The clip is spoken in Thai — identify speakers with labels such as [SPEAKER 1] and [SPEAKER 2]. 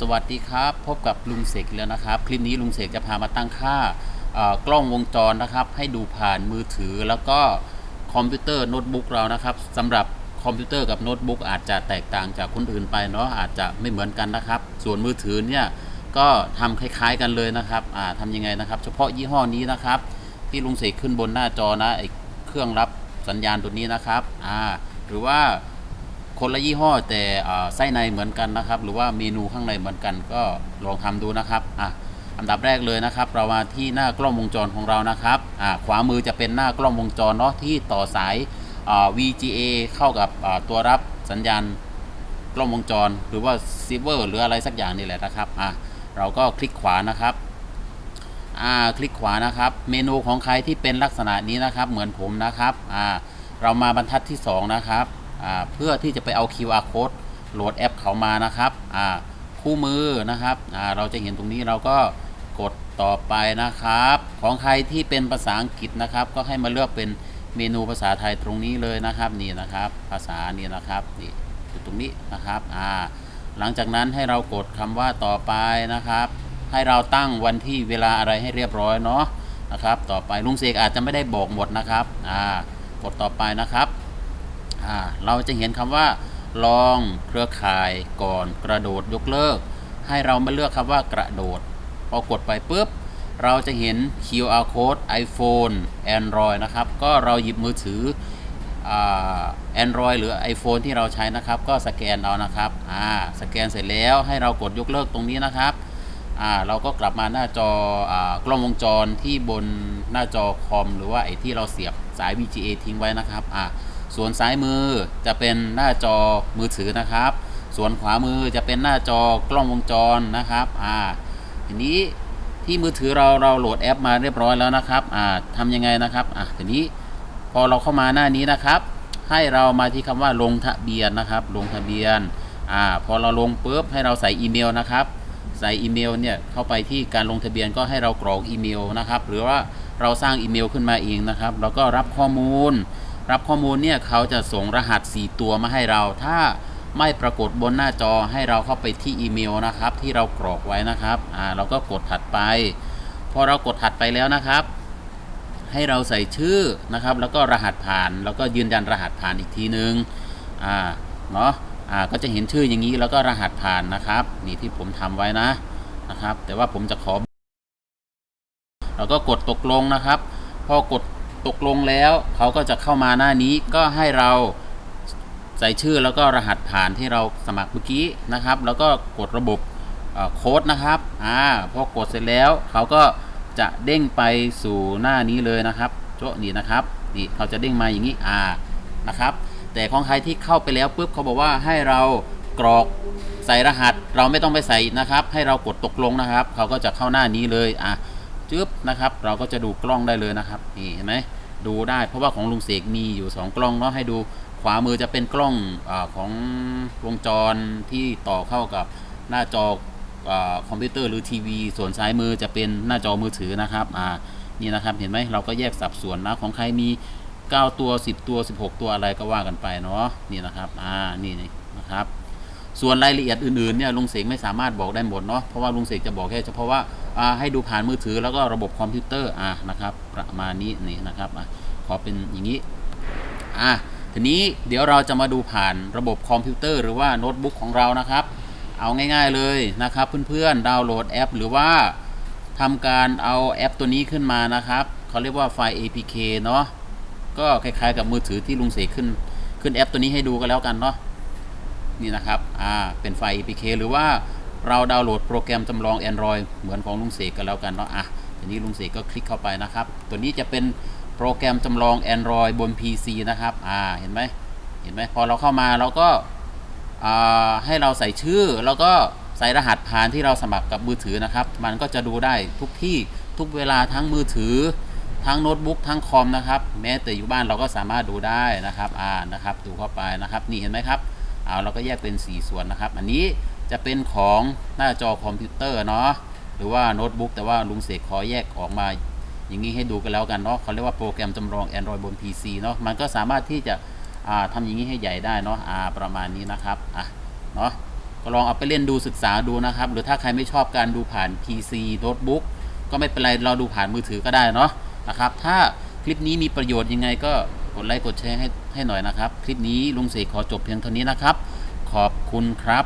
[SPEAKER 1] สวัสดีครับ พบกับลุงเสกแล้วนะครับ คลิปนี้ลุงเสกจะพามาตั้งค่ากล้องวงจรนะครับ ให้ดูผ่านมือถือแล้วก็คอมพิวเตอร์โน้ตบุ๊กเรานะครับสำหรับคอมพิวเตอร์กับโน้ตบุ๊กอาจจะแตกต่างจากคนอื่นไปเนาะอาจจะไม่เหมือนกันนะครับ ส่วนมือถือเนี่ยก็ทำคล้ายๆกันเลยนะครับอ่าทำยังไงนะครับ เฉพาะยี่ห้อนี้นะครับ ที่ลุงเสกขึ้นบนหน้าจอนะไอเครื่องรับสัญญาณตัวนี้นะครับอ่าหรือว่า คนละยี่ห้อแต่ไส้ในเหมือนกันนะครับ หรือว่าเมนูข้างในเหมือนกันก็ลองทำดูนะครับอะอันดับแรกเลยนะครับ เรามาที่หน้ากล้องวงจรของเรานะครับอ่าขวามือจะเป็นหน้ากล้องวงจรเนาะที่ต่อสายอ่า VGA เข้ากับอ่าตัวรับสัญญาณกล้องวงจร หรือว่าซีเวอร์หรืออะไรสักอย่างนี่แหละนะครับอะเราก็คลิกขวานะครับอ่าคลิกขวานะครับ เมนูของใครที่เป็นลักษณะนี้นะครับ เหมือนผมนะครับอ่าเรามาบรรทัดที่ 2 นะครับ เพื่อที่จะไปเอา QR code โหลดแอปเขามานะครับคู่มือนะครับเราจะเห็นตรงนี้เราก็กดต่อไปนะครับ ของใครที่เป็นภาษาอังกฤษนะครับ ก็ให้มาเลือกเป็นเมนูภาษาไทยตรงนี้เลยนะครับนี่นะครับ ภาษานี่นะครับนี่อยู่ตรงนี้นะครับอ่าหลังจากนั้นให้เรากดคำว่าต่อไปนะครับ ให้เราตั้งวันที่เวลาอะไรให้เรียบร้อยเนาะนะครับ ต่อไปลุงเสกอาจจะไม่ได้บอกหมดนะครับอ่ากดต่อไปนะครับ เราจะเห็นคำว่า ลองเครือข่ายก่อนกระโดดยกเลิก ให้เรามาเลือกคำว่ากระโดด พอกดไปปุ๊บ เราจะเห็น QR code iPhone Android นะครับ ก็เราหยิบมือถือ Android หรือ iPhone ที่เราใช้นะครับ ก็สแกนเอานะครับอ่าสแกนเสร็จแล้วให้เรากดยกเลิกตรงนี้นะครับอ่าเราก็กลับมาหน้าจอกล้องวงจรที่บนหน้าจอคอม หรือว่าไอ้ที่เราเสียบสาย VGA ทิ้งไว้นะครับอ่า ส่วนซ้ายมือจะเป็นหน้าจอมือถือนะครับ ส่วนขวามือจะเป็นหน้าจอกล้องวงจรนะครับอ่าทีนี้ที่มือถือเราเราโหลดแอปมาเรียบร้อยแล้วนะครับอ่าทำยังไงนะครับอ่าทีนี้พอเราเข้ามาหน้านี้นะครับ ให้เรามาที่คำว่าลงทะเบียนนะครับ ลงทะเบียนอ่าพอเราลงปุ๊บให้เราใส่อีเมลนะครับ ใส่อีเมลเนี่ยเข้าไปที่การลงทะเบียนก็ให้เรากรอกอีเมลนะครับ หรือว่าเราสร้างอีเมลขึ้นมาเองนะครับ แล้วก็รับข้อมูล รับข้อมูลเนี่ยเขาจะส่งรหัส 4 ตัวมาให้เรา ถ้าไม่ปรากฏบนหน้าจอให้เราเข้าไปที่อีเมลนะครับ ที่เรากรอกไว้นะครับอ่าเราก็กดถัดไป พอเรากดถัดไปแล้วนะครับ ให้เราใส่ชื่อนะครับ แล้วก็รหัสผ่าน แล้วก็ยืนยันรหัสผ่านอีกทีนึงอ่าเนาะอ่าก็จะเห็นชื่ออย่างนี้แล้วก็รหัสผ่านนะครับ นี่ที่ผมทำไว้นะนะครับ แต่ว่าผมจะขอเราก็กดตกลงนะครับ พอกด ตกลงแล้ว เขาก็จะเข้ามาหน้านี้ก็ให้เราใส่ชื่อแล้วก็รหัสผ่านที่เราสมัครเมื่อกี้นะครับ แล้วก็กดระบบโค้ดนะครับอ่าพอกดเสร็จแล้วเขาก็จะเด้งไปสู่หน้านี้เลยนะครับโจ๊ะนี่นะครับนี่เขาจะเด้งมาอย่างนี้อ่านะครับ แต่ของใครที่เข้าไปแล้วปุ๊บเขาบอกว่าให้เรากรอกใส่รหัส เราไม่ต้องไปใส่นะครับ ให้เรากดตกลงนะครับ เขาก็จะเข้าหน้านี้เลยอะ จึ๊บนะครับ เราก็จะดูกล้องได้เลยนะครับนี่เห็นไหมดูได้เพราะว่าของลุงเสกมีอยู่ 2 กล้องเนาะให้ดูขวามือจะเป็นกล้องอของวงจรที่ต่อเข้ากับหน้าจออคอมพิวเตอร์หรือทีวี ส่วนซ้ายมือจะเป็นหน้าจอมือถือนะครับอ่านี่นะครับเห็นไหมเราก็แยกสับส่วนนะของใครมี 9 ตัว 10 ตัว 16 ตัวอะไรก็ว่ากันไปเนาะนี่นะครับอ่านี่นะครับ ส่วนรายละเอียดอื่นๆเนี่ยลุงเสกไม่สามารถบอกได้หมดเนาะเพราะว่าลุงเสกจะบอกแค่เฉพาะว่าอ่าให้ดูผ่านมือถือแล้วก็ระบบคอมพิวเตอร์อะนะครับ ประมาณนี้นี่นะครับอะขอเป็นอย่างนี้อะทีนี้เดี๋ยวเราจะมาดูผ่านระบบคอมพิวเตอร์หรือว่าโน้ตบุ๊กของเรานะครับ เอาง่ายๆเลยนะครับเพื่อนๆดาวน์โหลดแอป หรือว่าทำการเอาแอปตัวนี้ขึ้นมานะครับเขาเรียกว่าไฟล์ APK เนาะก็คล้ายๆกับมือถือที่ลุงเสกขึ้นขึ้นแอปตัวนี้ให้ดูกันแล้วกันเนาะ นี่นะครับอ่าเป็นไฟล์ APK หรือว่าเราดาวน์โหลดโปรแกรมจำลอง Android เหมือนของลุงเสกกันแล้วกันเนาะอะทีนี้ลุงเสกก็คลิกเข้าไปนะครับ ตัวนี้จะเป็นโปรแกรมจำลอง Android บน PC นะครับอ่าเห็นไหมเห็นไหมพอเราเข้ามาเราก็อ่าให้เราใส่ชื่อแล้วก็ใส่รหัสผ่านที่เราสมัครกับมือถือนะครับ มันก็จะดูได้ทุกที่ทุกเวลาทั้งมือถือ ทั้งโน้ตบุ๊กทั้งคอมนะครับ แม้แต่อยู่บ้านเราก็สามารถดูได้นะครับอ่านะครับ ดูเข้าไปนะครับ นี่เห็นไหมครับ เอาเราก็แยกเป็น 4 ส่วนนะครับ อันนี้จะเป็นของหน้าจอคอมพิวเตอร์เนาะหรือว่าโน้ตบุ๊กแต่ว่าลุงเสกขอแยกออกมาอย่างนี้ให้ดูกันแล้วกันเนาะเขาเรียกว่าโปรแกรมจำลอง Android บน PC เนาะมันก็สามารถที่จะอ่าทำอย่างนี้ให้ใหญ่ได้เนาะประมาณนี้นะครับอะเนาะก็ลองเอาไปเล่นดูศึกษาดูนะครับ หรือถ้าใครไม่ชอบการดูผ่าน PC โน้ตบุ๊กก็ไม่เป็นไรเราดูผ่านมือถือก็ได้เนาะนะครับ ถ้าคลิปนี้มีประโยชน์ยังไงก็ กดไลค์กดแชร์ให้ให้หน่อยนะครับ คลิปนี้ลุงเสกขอจบเพียงเท่านี้นะครับ ขอบคุณครับ